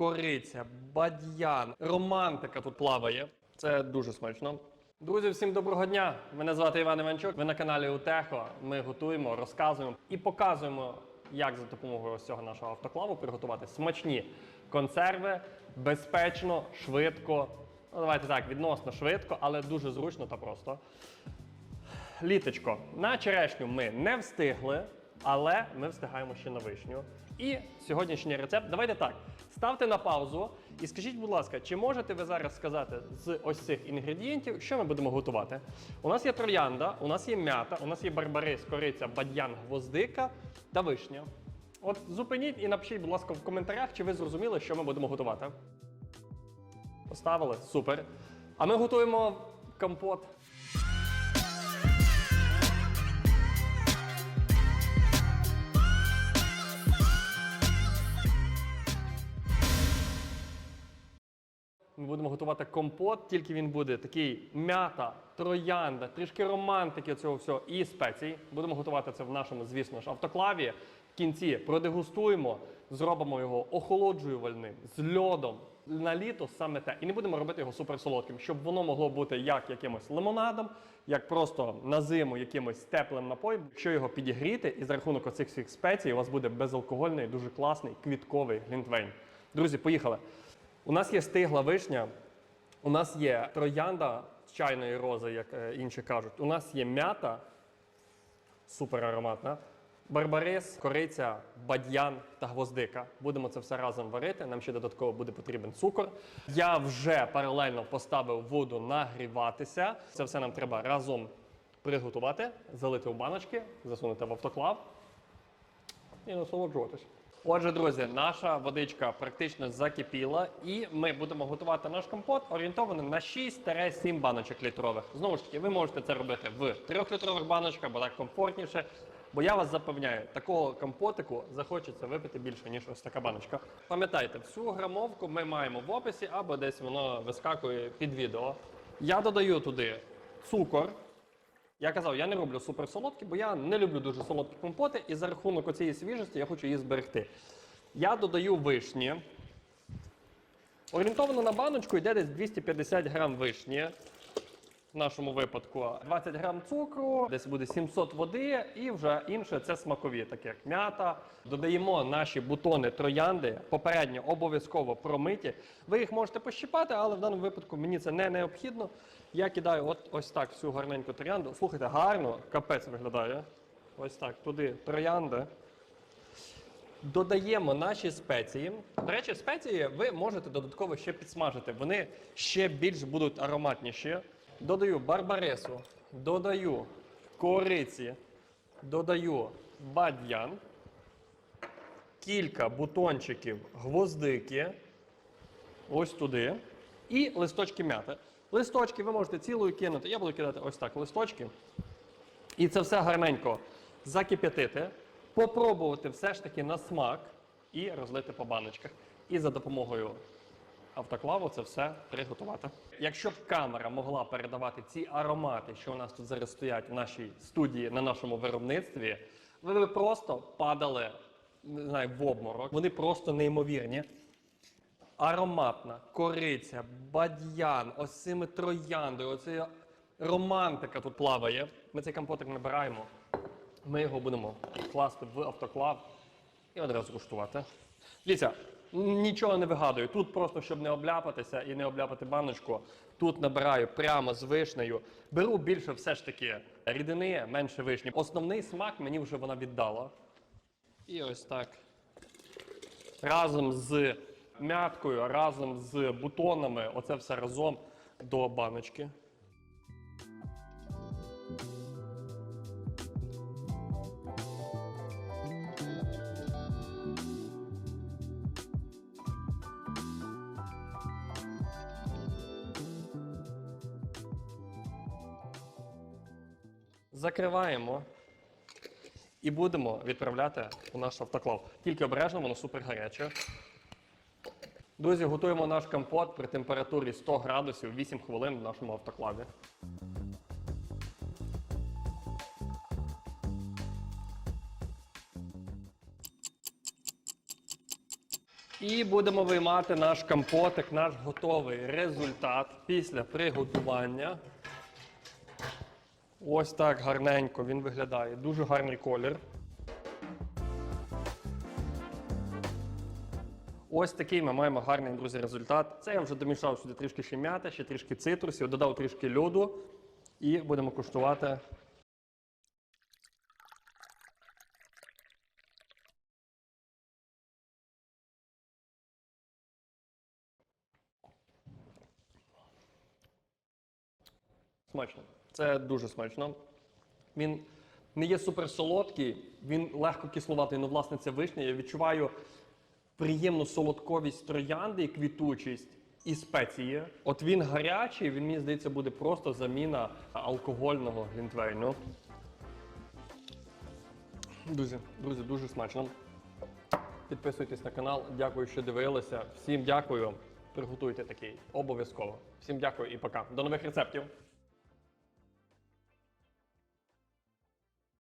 кориця, бадьян, романтика тут плаває. Це дуже смачно. Друзі, всім доброго дня! Мене звати Іван Іванчук. Ви на каналі Утехо. Ми готуємо, розказуємо і показуємо, як за допомогою ось цього нашого автоклаву приготувати смачні консерви безпечно, швидко. Ну, давайте так, відносно швидко, але дуже зручно та просто. Літочко. На черешню ми не встигли, але ми встигаємо ще на вишню. І сьогоднішній рецепт. Давайте так. Ставте на паузу і скажіть, будь ласка, чи можете ви зараз сказати з ось цих інгредієнтів, що ми будемо готувати? У нас є троянда, у нас є м'ята, у нас є барбарис, кориця, бадьян, гвоздика та вишня. От зупиніть і напишіть, будь ласка, в коментарях, чи ви зрозуміли, що ми будемо готувати. Поставили? Супер. А ми готуємо компот. Будемо готувати компот, тільки він буде такий м'ята, троянда, трішки романтики цього всього і спецій. Будемо готувати це в нашому, звісно ж, автоклаві. В кінці продегустуємо, зробимо його охолоджувальним з льодом. На літо саме те. І не будемо робити його суперсолодким, щоб воно могло бути як якимось лимонадом, як просто на зиму якимось теплим напоєм. Якщо його підігріти, і за рахунок оцих всіх спецій у вас буде безалкогольний, дуже класний квітковий глінтвейн. Друзі, поїхали. У нас є стигла вишня, у нас є троянда з чайної рози, як е, інші кажуть. У нас є м'ята, супер ароматна, барбарис, кориця, бадьян та гвоздика. Будемо це все разом варити. Нам ще додатково буде потрібен цукор. Я вже паралельно поставив воду нагріватися. Це все нам треба разом приготувати, залити в баночки, засунути в автоклав і насолоджуватись. Отже, друзі, наша водичка практично закипіла, і ми будемо готувати наш компот орієнтований на 6-7 баночок літрових. Знову ж таки, ви можете це робити в 3-літрових баночках, бо так комфортніше. Бо я вас запевняю, такого компотику захочеться випити більше, ніж ось така баночка. Пам'ятайте, всю грамовку ми маємо в описі або десь воно вискакує під відео. Я додаю туди цукор. Я казав, я не роблю суперсолодкі, бо я не люблю дуже солодкі компоти, і за рахунок оцієї свіжості я хочу її зберегти. Я додаю вишні. Орієнтовано на баночку йде десь 250 грам вишні. В нашому випадку 20 грам цукру, десь буде 700 води, і вже інше це смакові, такі як м'ята. Додаємо наші бутони троянди, попередньо обов'язково промиті. Ви їх можете пощипати, але в даному випадку мені це не необхідно. Я кидаю от ось так всю гарненьку троянду. Слухайте, гарно, капець виглядає. Ось так, туди троянди. Додаємо наші спеції. До речі, спеції ви можете додатково ще підсмажити. Вони ще більш будуть ароматніші. Додаю барбарису, додаю кориці, додаю бадьян, кілька бутончиків гвоздики. Ось туди. І листочки м'яти. Листочки ви можете цілою кинути. Я буду кидати ось так листочки. І це все гарненько закип'ятити, попробувати все ж таки на смак і розлити по баночках. І за допомогою автоклаву це все приготувати. Якщо б камера могла передавати ці аромати, що у нас тут зараз стоять в нашій студії на нашому виробництві, ви б просто падали не знаю, в обморок. Вони просто неймовірні. Ароматна, кориця, бадьян, ось цими трояндою, оце романтика тут плаває. Ми цей компотик набираємо. Ми його будемо класти в автоклав і одразу куштувати. Дивіться, нічого не вигадую. Тут просто, щоб не обляпатися і не обляпати баночку, тут набираю прямо з вишнею. Беру більше все ж таки рідини, менше вишні. Основний смак мені вже вона віддала. І ось так. Разом з мяткою, разом з бутонами, оце все разом до баночки. Закриваємо і будемо відправляти у наш автоклав. Тільки обережно, воно супер гаряче. Друзі, готуємо наш компот при температурі 100 градусів 8 хвилин в нашому автоклаві. І будемо виймати наш компотик, наш готовий результат після приготування. Ось так гарненько він виглядає. Дуже гарний колір. Ось такий ми маємо гарний, друзі, результат. Це я вже домішав сюди трішки ще м'яти, ще трішки цитрусів, додав трішки льоду і будемо куштувати. Смачно. Це дуже смачно. Він не є суперсолодкий, він легко кисловатий, ну, власне, це вишня. Я відчуваю приємну солодковість троянди і квітучість і спеції. От він гарячий, він, мені здається, буде просто заміна алкогольного глінтвейну. Друзі, друзі, дуже смачно. Підписуйтесь на канал. Дякую, що дивилися. Всім дякую. Приготуйте такий обов'язково. Всім дякую і пока. До нових рецептів.